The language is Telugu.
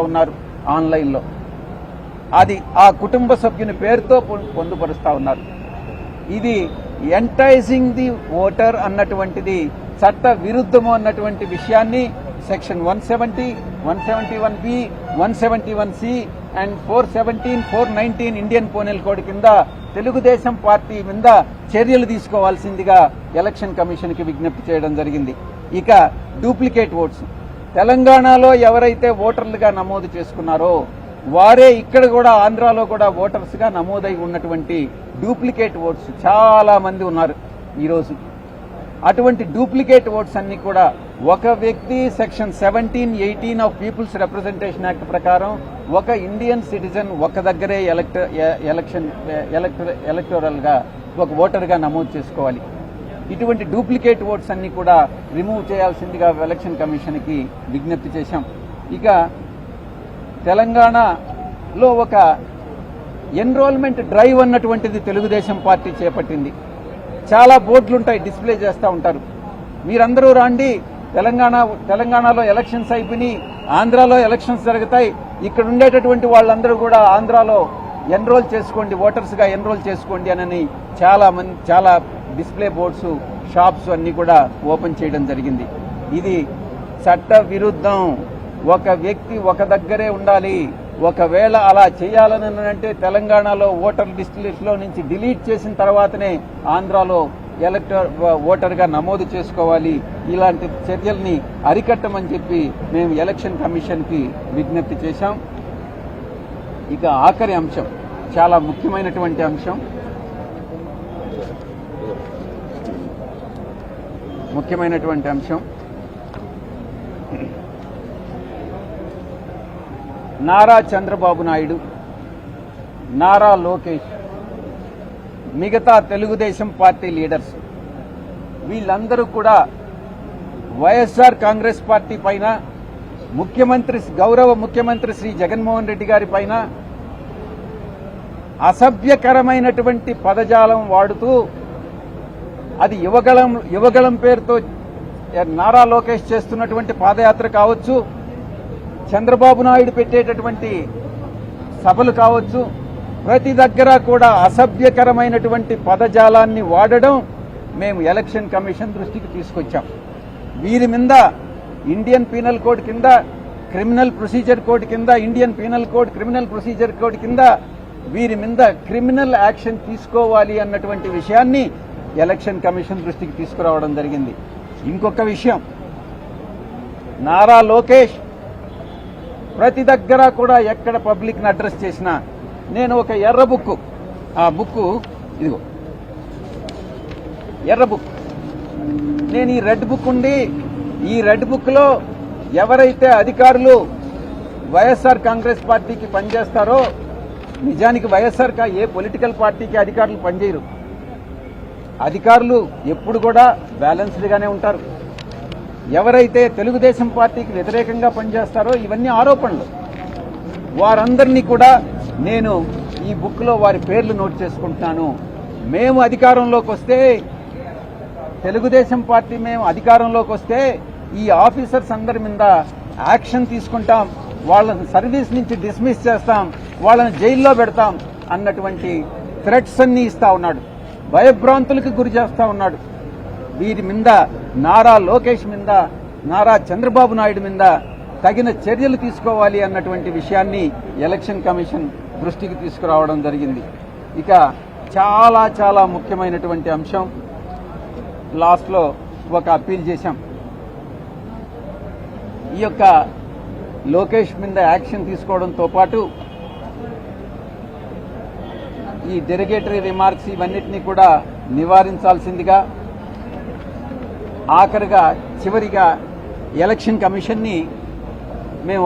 ఉన్నారు ఆన్లైన్లో. అది ఆ కుటుంబ సభ్యుని పేరుతో పొందుపరుస్తూ పొందుపరుస్తా ఉన్నారు. ఇది ఎంటైజింగ్ ది ఓటర్ అన్నటువంటిది చట్ట విరుద్ధము అన్నటువంటి విషయాన్ని section one seventy one seventy one B one seventy one C and four seventeen four nineteen Indian penal code కింద తెలుగుదేశం పార్టీ మీద చర్యలు తీసుకోవాల్సిందిగా ఎలక్షన్ కమిషన్కి విజ్ఞప్తి చేయడం జరిగింది. ఇక డూప్లికేట్ ఓట్స్ తెలంగాణలో ఎవరైతే ఓటర్లుగా నమోదు చేసుకున్నారో వారే ఇక్కడ కూడా ఆంధ్రాలో కూడా ఓటర్స్గా నమోదై ఉన్నటువంటి డూప్లికేట్ ఓట్స్ చాలా మంది ఉన్నారు ఈరోజు అటువంటి డూప్లికేట్ ఓట్స్ అన్ని కూడా ఒక వ్యక్తి section seventeen eighteen of peoples representation act ప్రకారం ఒక ఇండియన్ సిటిజన్ ఒక దగ్గరే ఎలక్ట ఎలక్షన్ ఎలక్ట ఎలక్టోరల్గా ఒక ఓటర్గా నమోదు చేసుకోవాలి. ఇటువంటి డూప్లికేట్ ఓట్స్ అన్ని కూడా రిమూవ్ చేయాల్సిందిగా ఎలక్షన్ కమిషన్కి విజ్ఞప్తి చేశాం. ఇక తెలంగాణలో ఒక ఎన్రోల్మెంట్ డ్రైవ్ అన్నటువంటిది తెలుగుదేశం పార్టీ చేపట్టింది. చాలా బోర్డులు ఉంటాయి డిస్ప్లే చేస్తూ ఉంటారు. మీరందరూ రాండి తెలంగాణ తెలంగాణలో ఎలక్షన్స్ అయిపోయినాయి ఆంధ్రాలో ఎలక్షన్స్ జరుగుతాయి. ఇక్కడ ఉండేటటువంటి వాళ్ళందరూ కూడా ఆంధ్రాలో ఎన్రోల్ చేసుకోండి ఓటర్స్గా ఎన్రోల్ చేసుకోండి అని చాలా మంది చాలా డిస్ప్లే బోర్డ్స్ షాప్స్ అన్నీ కూడా ఓపెన్ చేయడం జరిగింది. ఇది చట్ట విరుద్ధం ఒక వ్యక్తి ఒక దగ్గరే ఉండాలి. ఒకవేళ అలా చేయాలని అంటే తెలంగాణలో ఓటర్ లిస్టులో నుంచి డిలీట్ చేసిన తర్వాతనే ఆంధ్రాలో ఎలక్టర్ ఓటర్గా నమోదు చేసుకోవాలి. ఇలాంటి చర్యల్ని అరికట్టమని చెప్పి మేము ఎలక్షన్ కమిషన్కి విజ్ఞప్తి చేశాం. ఇక ఆఖరి అంశం చాలా ముఖ్యమైనటువంటి అంశం. ముఖ్యమైనటువంటి అంశం. నారా చంద్రబాబు నాయుడు నారా లోకేష్ మిగతా తెలుగుదేశం పార్టీ లీడర్స్ వీళ్ళందరూ కూడా వైఎస్ఆర్ కాంగ్రెస్ పార్టీ పైన ముఖ్యమంత్రి గౌరవ ముఖ్యమంత్రి శ్రీ జగన్మోహన్ రెడ్డి గారి పైన అసభ్యకరమైనటువంటి పదజాలం వాడుతూ అది యువగళం యువగళం పేరుతో నారా లోకేష్ చేస్తున్నటువంటి పాదయాత్ర కావచ్చు చంద్రబాబు నాయుడు పెట్టేటటువంటి సభలు కావచ్చు ప్రతి దగ్గర కూడా అసభ్యకరమైనటువంటి పదజాలాన్ని వాడడం మేము ఎలక్షన్ కమిషన్ దృష్టికి తీసుకొచ్చాం. వీరి మీద ఇండియన్ పీనల్ కోడ్ కింద క్రిమినల్ ప్రొసీజర్ కోడ్ కింద Indian penal code criminal procedure code కింద వీరి మీద క్రిమినల్ యాక్షన్ తీసుకోవాలి అన్నటువంటి విషయాన్ని ఎలక్షన్ కమిషన్ దృష్టికి తీసుకురావడం జరిగింది. ఇంకొక విషయం. నారా లోకేష్ ప్రతి దగ్గర కూడా ఎక్కడ పబ్లిక్ని అడ్రస్ చేసినా నేను ఒక ఎర్ర బుక్ ఆ బుక్ ఇదిగో. ఎర్ర బుక్. నేను ఈ రెడ్ బుక్ ఉండి ఈ రెడ్ బుక్లో ఎవరైతే అధికారులు వైఎస్ఆర్ కాంగ్రెస్ పార్టీకి పనిచేస్తారో నిజానికి వైఎస్ఆర్ ఏ పొలిటికల్ పార్టీకి అధికారులు పనిచేయరు. అధికారులు ఎప్పుడు కూడా బ్యాలెన్స్డ్గానే ఉంటారు. ఎవరైతే తెలుగుదేశం పార్టీకి వ్యతిరేకంగా పనిచేస్తారో ఇవన్నీ ఆరోపణలు. వారందరినీ కూడా నేను ఈ బుక్లో వారి పేర్లు నోట్ చేసుకుంటున్నాను. మేము అధికారంలోకి వస్తే తెలుగుదేశం పార్టీ మేము అధికారంలోకి వస్తే ఈ ఆఫీసర్స్ అందరి మీద యాక్షన్ తీసుకుంటాం. వాళ్ళని సర్వీస్ నుంచి డిస్మిస్ చేస్తాం. వాళ్ళని జైల్లో పెడతాం అన్నటువంటి థ్రెట్స్ అన్నీ ఇస్తా ఉన్నాడు. భయభ్రాంతులకు గురి చేస్తా ఉన్నాడు. వీరి మీద నారా లోకేష్ మీద నారా చంద్రబాబు నాయుడు మీద తగిన చర్యలు తీసుకోవాలి అన్నటువంటి విషయాన్ని ఎలక్షన్ కమిషన్ దృష్టికి తీసుకురావడం జరిగింది. ఇక చాలా చాలా ముఖ్యమైనటువంటి అంశం లాస్ట్లో ఒక అప్పీల్ చేశాం. ఈ యొక్క లోకేష్ మీద యాక్షన్ తీసుకోవడంతో పాటు ఈ డెరిగేటరీ రిమార్క్స్ ఇవన్నిటినీ కూడా నివారించాల్సిందిగా ఆఖరిగా చివరిగా ఎలక్షన్ కమిషన్ని మేము